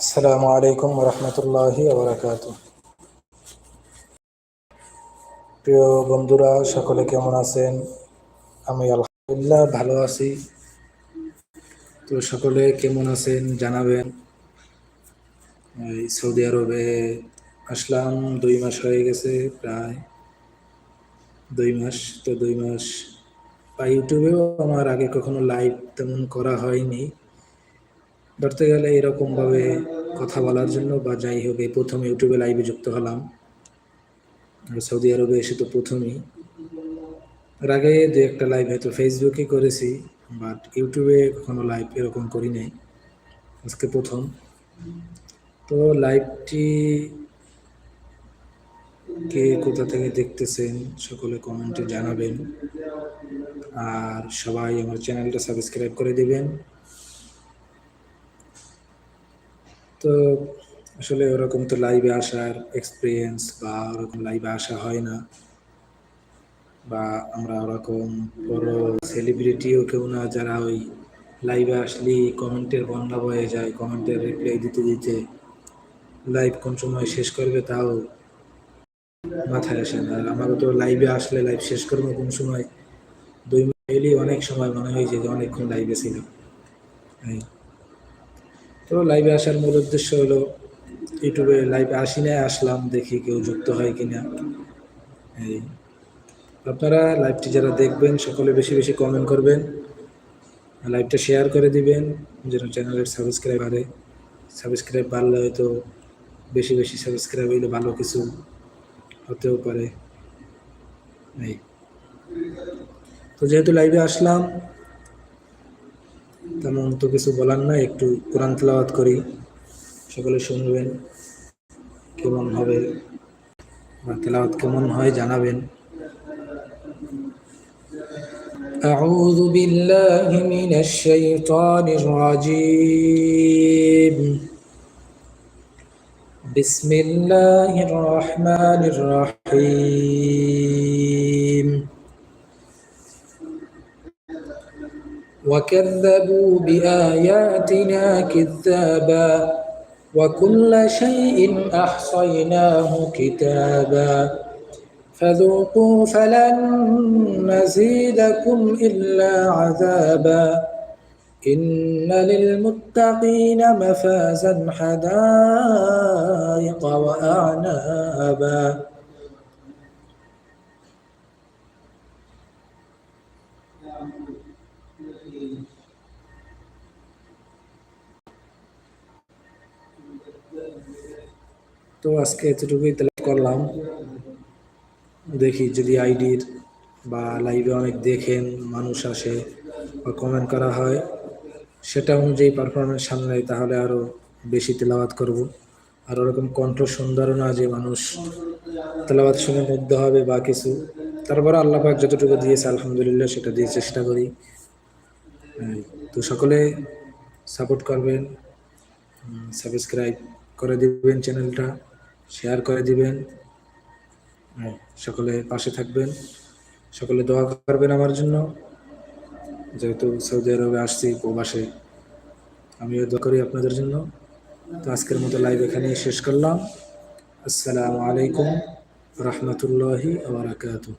আসসালামু আলাইকুম রহমতুল্লাহি আবরাকাত প্রিয় বন্ধুরা, সকলে কেমন আছেন? আমি আলহামদুলিল্লাহ ভালো আছি। তো সকলে কেমন আছেন জানাবেন? এই সৌদি আরবে আসলাম, দুই মাস হয়ে গেছে প্রায়। দুই মাস, তো দুই মাস। বা ইউটিউবেও আমার আগে কখনো লাইভ তেমন করা হয়নি। ধরতে গেলে এরকমভাবে কথা বলার জন্য বা যাই হোক, এই প্রথম ইউটিউবে লাইভে যুক্ত হলাম। আর সৌদি আরবে এসে তো প্রথমই। এর আগে দু একটা লাইভ হয়তো ফেসবুকে করেছি বাট ইউটিউবে কখনো লাইভ এরকম করি নাই। আজকে প্রথম। তো লাইভটি কে কোথা থেকে দেখতেছেন, সকলে কমেন্টে জানাবেন। আর সবাই আমার চ্যানেলটা সাবস্ক্রাইব করে দিবেন। তো আসলে ওরকম তো লাইভে আসার এক্সপিরিয়েন্স বা ওরকম লাইভে আসা হয় না। বা আমরা ওরকম বড় সেলিব্রিটিও কেউ না, যারা ওই লাইভে আসলেই কমেন্টের বন্যা বয়ে যায় কমেন্টের রিপ্লাই দিতে দিতে লাইভ কোন সময় শেষ করবে তাও মাথায় আসে না। আর তো লাইভে আসলে লাইভ শেষ করব কোন সময়? দুই মিনিটই অনেক সময় মনে হয় যে অনেকক্ষণ লাইভে এই তো লাইভে আসার মূল উদ্দেশ্য হলো ইউটিউবে লাইভে আসি না আসলাম, দেখি কেউ যুক্ত হয় কিনা। এই, আপনারা লাইভটি যারা দেখবেন, সকলে বেশি বেশি কমেন্ট করবেন লাইভটা শেয়ার করে দিবেন, যেন চ্যানেলের সাবস্ক্রাইব বাড়ে। সাবস্ক্রাইব বাড়লে হয়তো বেশি বেশি সাবস্ক্রাইব হইলে ভালো কিছু হতেও পারে। এই, তো যেহেতু লাইভে আসলাম তেমন তো কিছু বলার নাই একটু কোরআন তেলাওয়াত করি সকলে শুনবেন কেমন হবে বা তেলাওয়াত কেমন হয় জানাবেন أعوذ بالله من الشيطان الرجيم بسم الله الرحمن الرحيم وكذبوا بآياتنا كذابا وكل شيء أحصيناه كتابا فذوقوا فلن نزيدكم إلا عذابا إن للمتقين مفازا حدائق وأعنابا তো আজকে এতটুকুই তেলাপ করলাম। দেখি যদি আইডির বা লাইভে অনেক দেখেন, মানুষ আসে বা কমেন্ট করা হয়, সেটা অনুযায়ী পারফরমেন্স সামনে তাহলে আরও বেশি তেলাওয়াত করব। আর ওরকম কণ্ঠ সুন্দর না যে মানুষ তেলাওয়াত শুনে মুগ্ধ হবে বা কিছু। তারপরে আল্লাহ পাক যতটুকু দিয়েছে, আলহামদুলিল্লাহ, সেটা দিয়ে চেষ্টা করি। তো সকলে সাপোর্ট করবেন সাবস্ক্রাইব করে দিবেন চ্যানেলটা শেয়ার করে দিবেন সকলে পাশে থাকবেন, সকলে দোয়া করবেন আমার জন্য। যেহেতু সৌদি আরবে আসছি প্রবাসে, আমিও দোয়া করি আপনাদের জন্য। তো আজকের মতো লাইভ এখানেই শেষ করলাম। আসসালামু আলাইকুম রহমতুল্লাহি আবরাকাতু